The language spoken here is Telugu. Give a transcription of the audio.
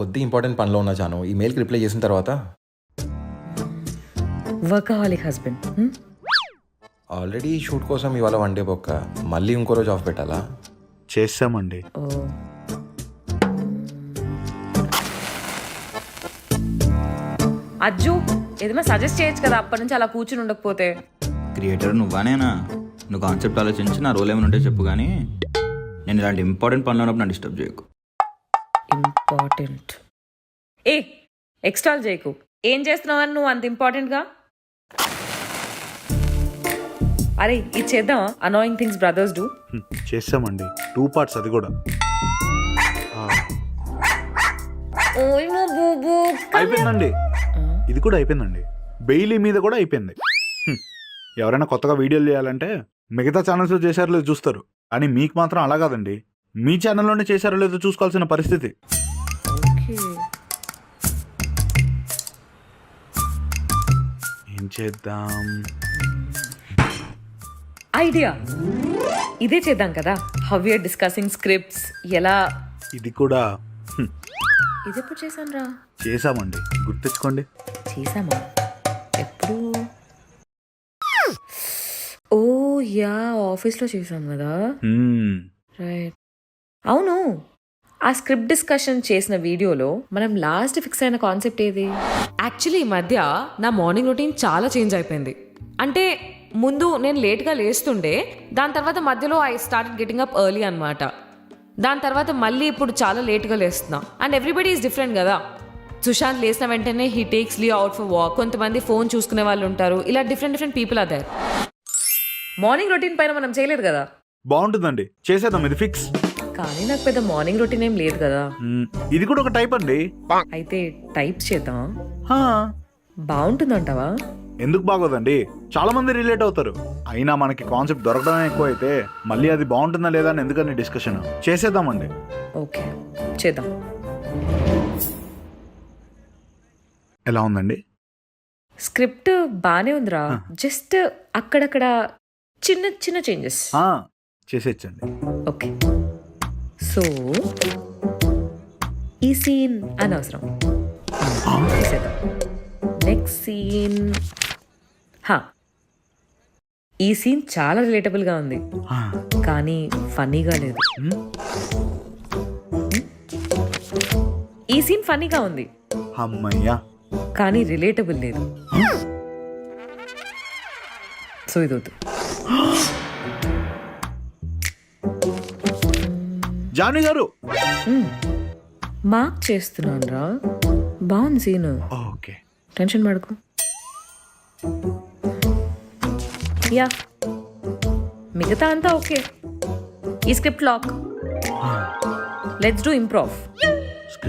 కొద్ది ఇంపార్టెంట్ పనిలో ఉన్నా జాను. ఈ మెయిల్కి రిప్లై చేసిన తర్వాత? Workaholic husband. ఆల్రెడీ షూట్ కోసం ఇవాళ వన్ డే బొక్క. మళ్ళీ ఇంకో రోజు ఆఫ్ పెట్టాలా? చేస్తామండి. ఓ. అజ్జు ఏదైనా సజెస్ట్ చేయొచ్చు కదా? అప్పటి నుంచి అలా కూర్చుని ఉండకపోతే. క్రియేటర్ నువ్వానేనా? నువ్వు కాన్సెప్ట్ ఆలోచించి నా రోల్ ఏమైనా ఉంటే చెప్పు కానీ నేను ఇలాంటి ఇంపార్టెంట్ పనులు ఉన్నప్పుడు నన్ను డిస్టర్బ్ చేయకు. ఇంపార్టెంట్. ఏ ఎక్స్ట్రాల్ చేయకు. ఏం చేస్తున్నావని నువ్వు అంత ఇంపార్టెంట్గా? అరే ఇది చేద్దాం అనాయింగ్ థింగ్స్ బ్రదర్స్ డూ చేస్తామండి. టూ పార్ట్స్ అది కూడా. ఆ, అయిపోయిందండి. ఇది కూడా అయిపోయిందండి. బెయిలీ మీద కూడా అయిపోయింది. ఎవరైనా కొత్తగా వీడియోలు చేయాలంటే మిగతా ఛానల్స్లో చేశారో లేదో చూస్తారు. కానీ మీకు మాత్రం అలా కాదండి. మీ ఛానల్లోనే చేశారో లేదో చూసుకోవాల్సిన పరిస్థితి. ఏం చేద్దాం? ఐడియా. ఇదే చేద్దాం కదా. హౌ యూర్ డిస్కసింగ్ స్క్రిప్ట్స్ ఎలా? ఇది కూడా ఇది ఎప్పుడు చేశాను రా? చేశామండి. గుర్తించుకోండి. చేసామా ఎప్పుడు? ఓ యా ఆఫీస్లో చేసాం కదా. రైట్ అవును. ఆ స్క్రిప్ట్ డిస్కషన్ చేసిన వీడియోలో మనం లాస్ట్ ఫిక్స్ అయిన కాన్సెప్ట్ ఏది? యాక్చువల్లీ ఈ మధ్య నా మార్నింగ్ రొటీన్ చాలా చేంజ్ అయిపోయింది. అంటే ముందు నేను లేట్గా లేస్తుండే దాని తర్వాత మధ్యలో I start getting up early అనమాట దాని తర్వాత మళ్ళీ ఇప్పుడు చాలా లేట్గా లేస్తున్నా. అండ్ ఎవ్రీబడి ఈజ్ డిఫరెంట్ కదా. సుశాంత్ లేచిన వెంటనే he takes lee out for walk. కొంతమంది ఫోన్ చూసుకునే వాళ్ళు ఉంటారు. ఇలా డిఫరెంట్ డిఫరెంట్ పీపుల్ అదే మార్నింగ్ రొటీన్ పైన మనం చేయలేదు కదా? బాగుంటుందండి. చేసేద్దాం. ఇది ఫిక్స్. కానీ నాకు పెద్ద మార్నింగ్ రొటీన్ ఏం లేదు కదా. ఇది కూడా ఒక టైప్ అండి. అయితే టైప్ చేద్దాం. హా, బాగుంటుందంటావా? ఎందుకు బాగోదండి? చాలా మంది రిలేట్ అవుతారు. అయినా మనకి కాన్సెప్ట్ దొరకడమే ఎక్కువ అయితే మళ్ళీ అది బాగుంటుందా లేదా అని ఎందుకని డిస్కషన్ చేసేద్దామండి. ఓకే చేద్దాం. ఎలా ఉందండి? స్క్రిప్ట్ బానే ఉందిరా. జస్ట్ అక్కడక్కడ చిన్న చిన్న చేంజెస్ ఆ, చేసేయచ్చండి. ఓకే. సో ఈ సీన్ అనవసరం తీసేద్దాం. నెక్స్ట్ సీన్ హా. ఈ సీన్ చాలా రిలేటబుల్గా ఉంది. ఆ, కానీ ఫన్నీగా లేదు. ఈ సీన్ ఫన్నీగా ఉంది. అమ్మయ్యా. కానీ రిలేటబుల్ లేదు. సో ఇది జానీ గారు. మార్క్ చేస్తున్నాను రా. బాగుంది సీన్. ఓకే. టెన్షన్ పడకు. యా. మిగతా అంతా ఓకే. ఈ script lock. Let's do improve